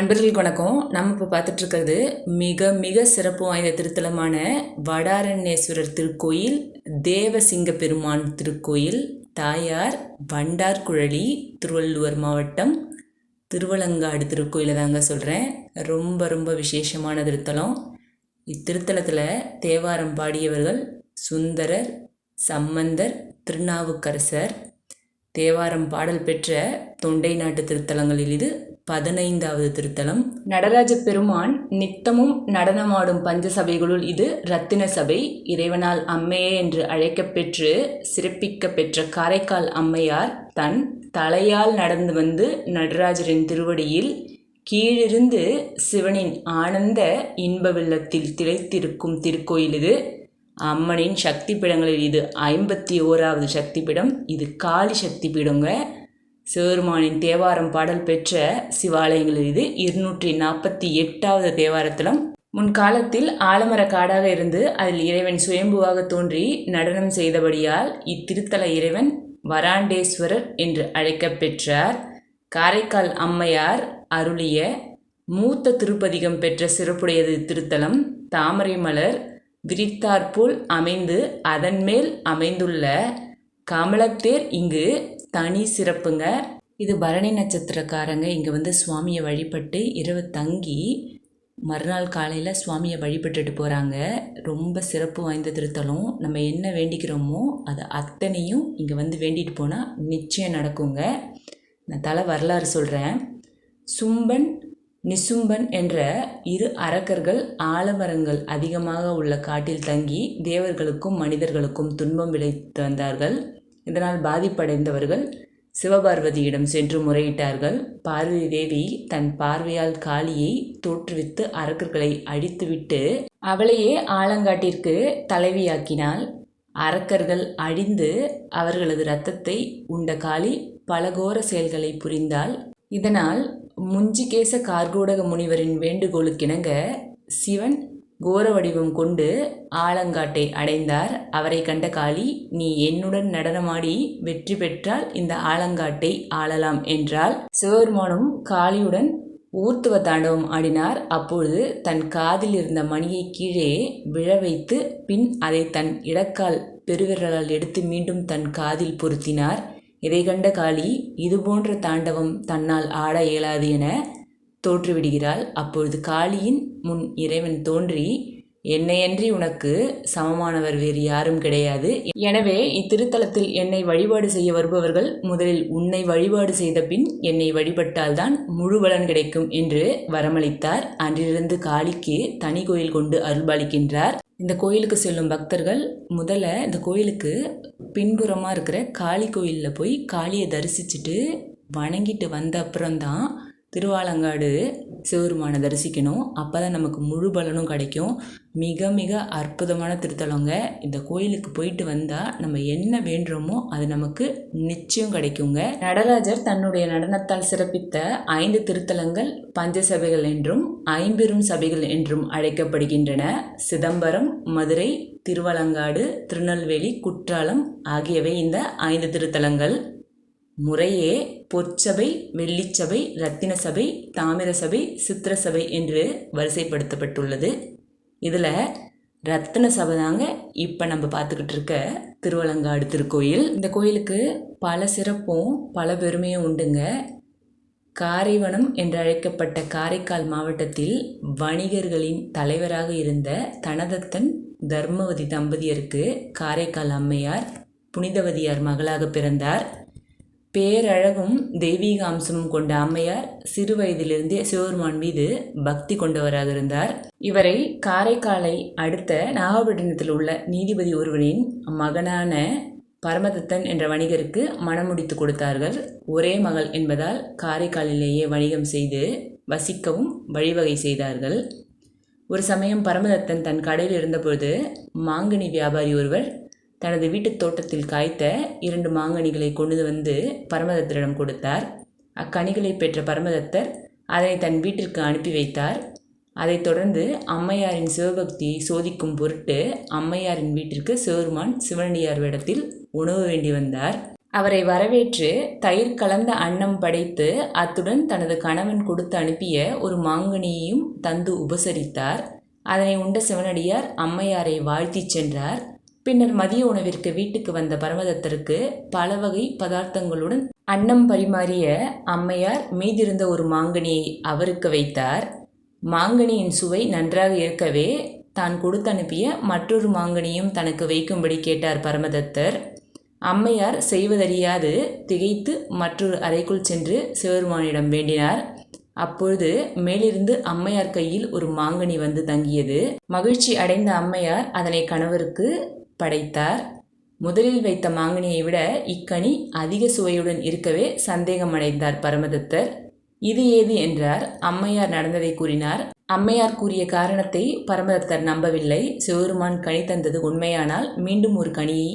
அன்பர்களுக்கு வணக்கம். நம்ம இப்போ பார்த்துட்ருக்கிறது மிக மிக சிறப்பு வாய்ந்த திருத்தலமான வடாரண்யேஸ்வரர் திருக்கோயில் தேவசிங்க பெருமான் திருக்கோயில் தாயார் வண்டார்குழலி திருவள்ளுவர் மாவட்டம் திருவலங்காடு திருக்கோயிலை தாங்க சொல்கிறேன் ரொம்ப ரொம்ப விசேஷமான திருத்தலம். இத்திருத்தலத்தில் தேவாரம் பாடியவர்கள் சுந்தரர் சம்பந்தர் திருநாவுக்கரசர் தேவாரம் பாடல் பெற்ற தொண்டை நாட்டு திருத்தலங்களில் இது பதினைந்தாவது திருத்தலம். நடராஜ பெருமான் நித்தமும் நடனமாடும் பஞ்ச சபைகளுள் இது ரத்தின சபை. இறைவனால் அம்மையே என்று அழைக்கப்பெற்று சிறப்பிக்க பெற்ற காரைக்கால் அம்மையார் தன் தலையால் நடந்து வந்து நடராஜரின் திருவடியில் கீழிருந்து சிவனின் ஆனந்த இன்ப வெள்ளத்தில் திளைத்திருக்கும் திருக்கோயில் இது. அம்மனின் சக்தி பீடங்களில் இது ஐம்பத்தி ஓராவது சக்தி பீடம் இது காளி சக்தி பீடங்க சிவபெருமானின் தேவாரம் பாடல் பெற்ற சிவாலயங்களில் இது. இருநூற்றி நாற்பத்தி எட்டாவது தேவாரத்தலம். முன்காலத்தில் ஆலமர காடாக இருந்து அதில் இறைவன் சுயம்புவாக தோன்றி நடனம் செய்தபடியால் இத்திருத்தல இறைவன் வராண்டேஸ்வரர் என்று அழைக்கப்பெற்றார் காரைக்கால் அம்மையார் அருளிய மூத்த திருப்பதிகம் பெற்ற சிறப்புடையது திருத்தலம் தாமரை மலர் விரித்தாற்போல் அமைந்து அதன்மேல் அமைந்துள்ள கமலத்தேர் இங்கு தனி சிறப்புங்க. இது பரணி நட்சத்திரக்காரங்க. இங்கே வந்து சுவாமியை வழிபட்டு இரவு தங்கி மறுநாள் காலையில் சுவாமியை வழிபட்டுட்டு போகிறாங்க ரொம்ப சிறப்பு வாய்ந்த திருத்தலம். நம்ம என்ன வேண்டிக்கிறோமோ அது அத்தனையும் இங்கே வந்து வேண்டிட்டு போனால் நிச்சயம் நடக்குங்க. நான் தலை வரலாறு சொல்கிறேன் சும்பன் நிசும்பன் என்ற இரு அரக்கர்கள் ஆலமரங்கள் அதிகமாக உள்ள காட்டில் தங்கி தேவர்களுக்கும் மனிதர்களுக்கும் துன்பம் விளைத்து வந்தார்கள். இதனால் பாதிப்படைந்தவர்கள் சிவபார்வதியிடம் சென்று முறையிட்டார்கள். பார்வதி தேவி தன் பார்வையால் காளியை தோற்றுவித்து அரக்கர்களை அழித்துவிட்டு அவளையே ஆலங்காட்டிற்கு தலைவியாக்கினாள். அரக்கர்கள் அழிந்து அவர்களது இரத்தத்தை உண்ட காளி பலகோர செயல்களை புரிந்தாள். இதனால் முஞ்சிகேச கார்கோடக முனிவரின் வேண்டுகோளுக்கிணங்க சிவன் கோர வடிவம் கொண்டு ஆலங்காட்டை அடைந்தார். அவரை கண்ட காளி நீ என்னுடன் நடனமாடி வெற்றி பெற்றால் இந்த ஆலங்காட்டை ஆளலாம் என்றால் சிவபெருமானும் காளியுடன் ஊர்த்துவ தாண்டவம் ஆடினார். அப்பொழுது தன் காதில் இருந்த மணியை கீழே விழ வைத்து பின் அதை தன் இடக்கால் பெருவிரலால் எடுத்து மீண்டும் தன் காதில் பொருத்தினார். இதை கண்ட காளி இதுபோன்ற தாண்டவம் தன்னால் ஆட இயலாது என தோற்றுவிடுகிறாள் அப்பொழுது காளியின் முன் இறைவன் தோன்றி என்னையன்றி உனக்கு சமமானவர் வேறு யாரும் கிடையாது. எனவே இத்திருத்தலத்தில் என்னை வழிபாடு செய்ய வருபவர்கள் முதலில் உன்னை வழிபாடு செய்த பின் என்னை வழிபட்டால்தான் முழு பலன் கிடைக்கும் என்று வரமளித்தார். அன்றிலிருந்து காளிக்கு தனி கோயில் கொண்டு அருள்பாலிக்கின்றார். இந்த கோயிலுக்கு செல்லும் பக்தர்கள் முதல்ல இந்த கோயிலுக்கு பின்புறமாக இருக்கிற காளி கோயிலில் போய் காளியை தரிசிச்சுட்டு வணங்கிட்டு வந்த அப்புறம்தான் திருவாலங்காடு சிவருமானை தரிசிக்கணும். அப்போ தான் நமக்கு முழு பலனும் கிடைக்கும். மிக மிக அற்புதமான திருத்தலங்க. இந்த கோயிலுக்கு போயிட்டு வந்தால் நம்ம என்ன வேண்டுறோமோ அது நமக்கு நிச்சயம் கிடைக்குங்க. நடராஜர் தன்னுடைய நடனத்தால் சிறப்பித்த ஐந்து திருத்தலங்கள் பஞ்சசபைகள் என்றும் ஐம்பெரும் சபைகள் என்றும் அழைக்கப்படுகின்றன. சிதம்பரம் மதுரை திருவலங்காடு திருநெல்வேலி குற்றாலம் ஆகியவை இந்த ஐந்து திருத்தலங்கள். முறையே பொற்சபை வெள்ளிச்சபை ரத்தின சபை தாமிர சபை சித்திர சபை என்று வரிசைப்படுத்தப்பட்டுள்ளது. இதில் ரத்தின சபை தாங்க இப்போ நம்ம பார்த்துக்கிட்டு இருக்க திருவலங்காடு திருக்கோயில். இந்த கோயிலுக்கு பல சிறப்பும் பல பெருமையும் உண்டுங்க. காரைவனம் என்று அழைக்கப்பட்ட காரைக்கால் மாவட்டத்தில் வணிகர்களின் தலைவராக இருந்த தனதத்தன் தர்மவதி தம்பதியருக்கு காரைக்கால் அம்மையார் புனிதவதியார் மகளாக பிறந்தார். பேரழகும் தெய்வீக அம்சமும் கொண்ட அம்மையார் சிறு வயதிலிருந்தே சிவபெருமான் மீது பக்தி கொண்டவராக இருந்தார். இவரை காரைக்காலை அடுத்த நாகப்பட்டினத்தில் உள்ள நீதிபதி ஒருவனின் மகனான பரமதத்தன் என்ற வணிகருக்கு மணமுடித்து கொடுத்தார்கள். ஒரே மகள் என்பதால் காரைக்காலிலேயே வணிகம் செய்து வசிக்கவும் வழிவகை செய்தார்கள். ஒரு சமயம் பரமதத்தன் தன் கடையில் இருந்தபோது மாங்கனி வியாபாரி ஒருவர் தனது வீட்டு தோட்டத்தில் காய்த்த இரண்டு மாங்கனிகளை கொண்டு வந்து பரமதத்தரிடம் கொடுத்தார். அக்கனிகளை பெற்ற பரமதத்தர் அதனை தன் வீட்டிற்கு அனுப்பி வைத்தார். அதைத் தொடர்ந்து அம்மையாரின் சிவபக்தியை சோதிக்கும் பொருட்டு அம்மையாரின் வீட்டிற்கு சிவருமான் சிவனடியார் வேடத்தில் உணவு வேண்டி வந்தார். அவரை வரவேற்று தயிர் கலந்த அன்னம் படைத்து அத்துடன் தனது கணவன் கொடுத்து அனுப்பிய ஒரு மாங்கனியையும் தந்து உபசரித்தார். அதனை உண்ட சிவனடியார் அம்மையாரை வாழ்த்திச் சென்றார். பின்னர் மதிய உணவிற்கு வீட்டுக்கு வந்த பரமதத்தருக்கு பல வகை பதார்த்தங்களுடன் அன்னம் பரிமாறிய அம்மையார் மீதிருந்த ஒரு மாங்கனியை அவருக்கு வைத்தார். மாங்கனியின் சுவை நன்றாக இருக்கவே தான் கொடுத்து அனுப்பிய மற்றொரு மாங்கனியும் தனக்கு வைக்கும்படி கேட்டார் பரமதத்தர். அம்மையார் செய்வதறியாது திகைத்து மற்றொரு அறைக்குள் சென்று சிவருமானிடம் வேண்டினார். அப்பொழுது மேலிருந்து அம்மையார் கையில் ஒரு மாங்கனி வந்து தங்கியது. மகிழ்ச்சி அடைந்த அம்மையார் அதனை கணவருக்கு படைத்தார். முதலில் வைத்த மாங்கனியை விட இக்கனி அதிக சுவையுடன் இருக்கவே சந்தேகமடைந்தார் பரமதத்தர். இது ஏது என்றார். அம்மையார் நடந்ததை கூறினார். அம்மையார் கூறிய காரணத்தை பரமதத்தர் நம்பவில்லை. சிவருமான் கனி தந்தது உண்மையானால் மீண்டும் ஒரு கனியை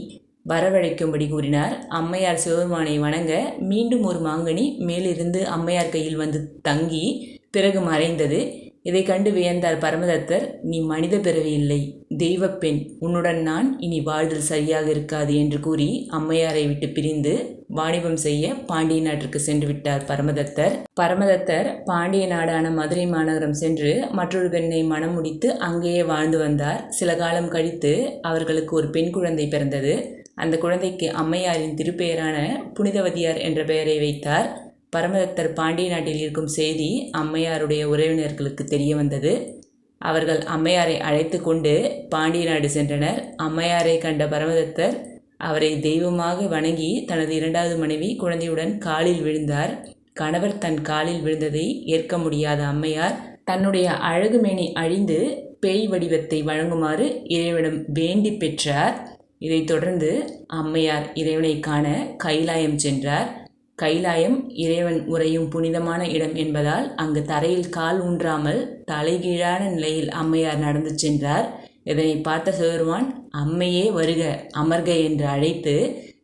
வரவழைக்கும்படி கூறினார். அம்மையார் சிவபெருமானை வணங்க மீண்டும் ஒரு மாங்கனி மேலிருந்து அம்மையார் கையில் வந்து தங்கி பிறகு மறைந்தது. இதை கண்டு வியந்தார் பரமதத்தர் நீ மனித பிறவி இல்லை தெய்வப் பெண். உன்னுடன் நான் இனி வாழ்தல் சரியாக இருக்காது என்று கூறி அம்மையாரை விட்டு பிரிந்து வாணிபம் செய்ய பாண்டிய நாட்டிற்கு சென்று விட்டார் பரமதத்தர். பரமதத்தர் பாண்டிய நாடான மதுரை மாநகரம் சென்று மற்றொரு பெண்ணை மணம் முடித்து அங்கேயே வாழ்ந்து வந்தார். சில காலம் கழித்து அவர்களுக்கு ஒரு பெண் குழந்தை பிறந்தது. அந்த குழந்தைக்கு அம்மையாரின் திருப்பெயரான புனிதவதியார் என்ற பெயரை வைத்தார். பரமதத்தர் பாண்டிய நாட்டில் இருக்கும் செய்தி அம்மையாருடைய உறவினர்களுக்கு தெரிய வந்தது. அவர்கள் அம்மையாரை அழைத்து கொண்டு பாண்டிய நாடு சென்றனர். அம்மையாரை கண்ட பரமதத்தர் அவரை தெய்வமாக வணங்கி தனது இரண்டாவது மனைவி குழந்தையுடன் காலில் விழுந்தார். கணவர் தன் காலில் விழுந்ததை ஏற்க முடியாத அம்மையார் தன்னுடைய அழகுமேனி அழிந்து பேய் வடிவத்தை வழங்குமாறு இறைவனிடம் வேண்டி பெற்றார். இதைத் தொடர்ந்து அம்மையார் இறைவனை காண கைலாயம் சென்றார். கைலாயம் இறைவன் உறையும் புனிதமான இடம் என்பதால் அங்கு தரையில் கால் ஊன்றாமல் தலைகீழான நிலையில் அம்மையார் நடந்து சென்றார். இதனை பார்த்த சிவருமான் அம்மையே வருக அமர்க என்று அழைத்து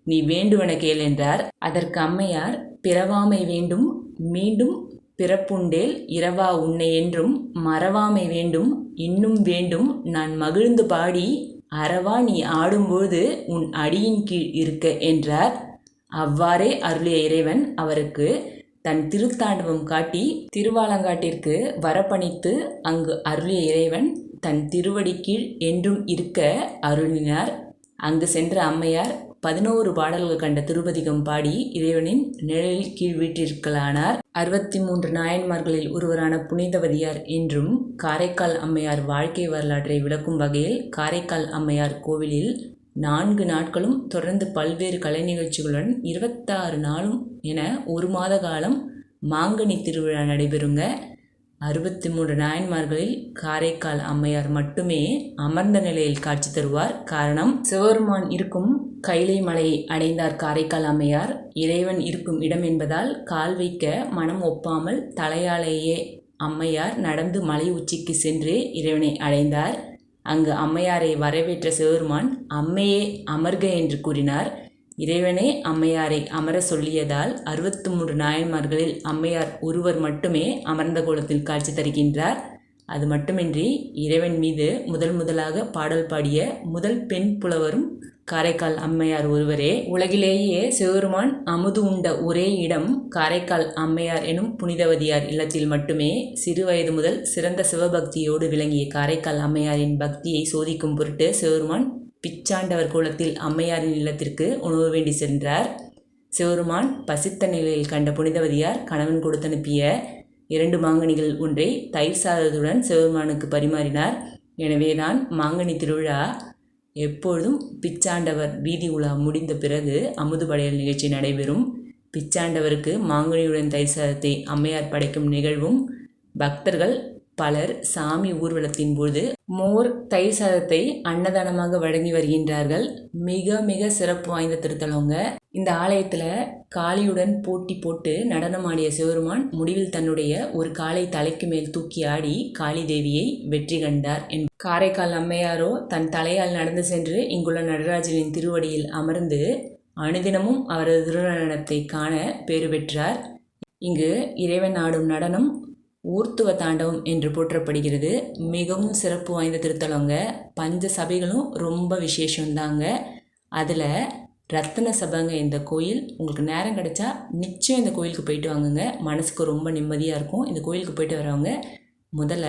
நீ வேண்டுவன கேள் என்றார். அதற்கு அம்மையார் பிறவாமை வேண்டும் மீண்டும் பிறப்புண்டேல் இரவா உன்னை என்றும் மறவாமை வேண்டும் இன்னும் வேண்டும் நான் மகிழ்ந்து பாடி அறவா நீ ஆடும்போது உன் அடியின் கீழ் இருக்க என்றார். அவ்வாறே அருளிய இறைவன் அவருக்கு தன் திருத்தாண்டவம் காட்டி திருவாலங்காட்டிற்கு வரப்பணித்து அங்கு அருளிய இறைவன் தன் திருவடி கீழ் என்றும் இருக்க அருளினார். அங்கு சென்ற அம்மையார் பதினோரு பாடல்கள் கண்ட திருப்பதிகம் பாடி இறைவனின் நிழலில் கீழ் வீட்டிற்கலானார் அறுபத்தி மூன்று நாயன்மார்களில் ஒருவரான புனிதவதியார் என்றும் காரைக்கால் அம்மையார் வாழ்க்கை வரலாற்றை விளக்கும் வகையில் காரைக்கால் அம்மையார் கோவிலில் நான்கு நாட்களும் தொடர்ந்து பல்வேறு கலை நிகழ்ச்சிகளுடன் இருபத்தாறு நாளும் என ஒரு மாத காலம் மாங்கனி திருவிழா நடைபெறுங்க. அறுபத்தி மூன்று நாயன்மார்களில் காரைக்கால் அம்மையார் மட்டுமே அமர்ந்த நிலையில் காட்சி தருவார். காரணம் சிவருமான் இருக்கும் கைலை மலையை அடைந்தார் காரைக்கால் அம்மையார். இறைவன் இருக்கும் இடம் என்பதால் கால் வைக்க மனம் ஒப்பாமல் தலையாலேயே அம்மையார் நடந்து மலை உச்சிக்கு சென்று இறைவனை அடைந்தார். அங்கு அம்மையாரை வரவேற்ற சிவருமான் அம்மையே அமர்க என்று கூறினார். இறைவனே அம்மையாரை அமர சொல்லியதால் அறுபத்து மூன்று நாயன்மார்களில் அம்மையார் ஒருவர் மட்டுமே அமர்ந்த கோலத்தில் காட்சி தருகின்றார். அது மட்டுமின்றி இறைவன் மீது முதல் முதலாக பாடல் பாடிய முதல் பெண் புலவரும் காரைக்கால் அம்மையார் ஒருவரே உலகிலேயே சிவருமான் அமுது உண்ட ஒரே இடம் காரைக்கால் அம்மையார் எனும் புனிதவதியார் இல்லத்தில் மட்டுமே. சிறுவயது முதல் சிறந்த சிவபக்தியோடு விளங்கிய காரைக்கால் அம்மையாரின் பக்தியை சோதிக்கும் பொருட்டு சிவருமான் பிச்சாண்டவர் கோலத்தில் அம்மையாரின் இல்லத்திற்கு உணவு வேண்டி சென்றார். சிவருமான் பசித்த நிலையில் கண்ட புனிதவதியார் கணவன் கொடுத்தனுப்பிய இரண்டு மாங்கனிகள் ஒன்றை தயிர் சாதத்துடன் சிவருமானுக்கு பரிமாறினார். எனவேதான் மாங்கனி திருவிழா எப்பொழுதும் பிச்சாண்டவர் வீதி உலா முடிந்த பிறகு அமுது படையல் நிகழ்ச்சி நடைபெறும். பிச்சாண்டவருக்கு மாங்கனியுடன் தயிர் சாதத்தை அம்மையார் படைக்கும் நிகழ்வும் பக்தர்கள் பலர் சாமி ஊர்வலத்தின் போது மோர் தயிர் சாதத்தை அன்னதானமாக வழங்கி வருகின்றார்கள். மிக மிக சிறப்பு வாய்ந்த திருத்தலங்க இந்த ஆலயத்தில் காளியுடன் போட்டி போட்டு நடனமாடிய சிவருமான் முடிவில் தன்னுடைய ஒரு காலை தலைக்கு மேல் தூக்கி ஆடி காளி தேவியை வெற்றி கண்டார் என். காரைக்கால் அம்மையாரோ தன் தலையால் நடந்து சென்று இங்குள்ள நடராஜனின் திருவடியில் அமர்ந்து அனுதினமும் அவரது திருநடனத்தை காண பேறு பெற்றார். இங்கு இறைவன் ஆடும் நடனம் ஊர்த்துவ தாண்டவம் என்று போற்றப்படுகிறது. மிகவும் சிறப்பு வாய்ந்த திருத்தலங்க. பஞ்ச சபைகளும் ரொம்ப விசேஷம்தாங்க அதில் ரத்தன சபைங்க இந்த கோயில். உங்களுக்கு நேரம் கிடைச்சா நிச்சயம் இந்த கோயிலுக்கு போயிட்டு வாங்குங்க. மனசுக்கு ரொம்ப நிம்மதியாக இருக்கும். இந்த கோயிலுக்கு போயிட்டு வரவங்க முதல்ல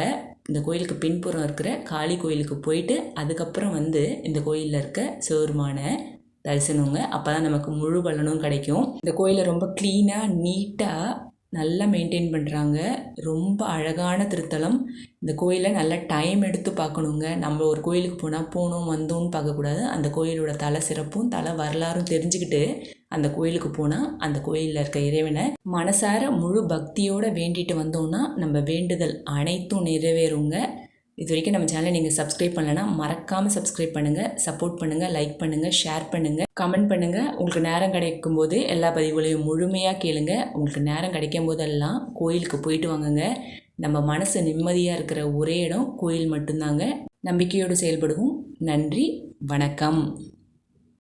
இந்த கோயிலுக்கு பின்புறம் இருக்கிற காளி கோயிலுக்கு போயிட்டு அதுக்கப்புறம் வந்து இந்த கோயிலில் இருக்க சிவருமான தரிசனங்க. அப்போ தான் நமக்கு முழு பலனும் கிடைக்கும். இந்த கோயிலை ரொம்ப க்ளீனாக நீட்டாக நல்லா மெயின்டைன் பண்ணுறாங்க ரொம்ப அழகான திருத்தலம். இந்த கோயிலை நல்லா டைம் எடுத்து பார்க்கணுங்க. நம்ம ஒரு கோயிலுக்கு போனால் போனோம் வந்தோம்னு பார்க்கக்கூடாது. அந்த கோயிலோட தலை சிறப்பும் தலை வரலாறும் தெரிஞ்சுக்கிட்டு அந்த கோயிலுக்கு போனால் அந்த கோயிலில் இருக்க இறைவனை மனசார முழு பக்தியோடு வேண்டிட்டு வந்தோம்னா நம்ம வேண்டுதல் அனைத்தும் நிறைவேறுங்க. இது வரைக்கும் நம்ம சேனலை நீங்கள் சப்ஸ்கிரைப் பண்ணலைன்னா மறக்காமல் சப்ஸ்கிரைப் பண்ணுங்கள் சப்போர்ட் பண்ணுங்கள் லைக் பண்ணுங்கள் ஷேர் பண்ணுங்கள் கமெண்ட் பண்ணுங்கள் உங்களுக்கு நேரம் கிடைக்கும் போது எல்லா பதிவுகளையும் முழுமையாக கேளுங்க. உங்களுக்கு நேரம் கிடைக்கும் போதெல்லாம் கோயிலுக்கு போயிட்டு வாங்குங்க. நம்ம மனசு நிம்மதியாக இருக்கிற ஒரே இடம் கோயில் மட்டும்தாங்க. நம்பிக்கையோடு செயல்படுவோம். நன்றி வணக்கம்.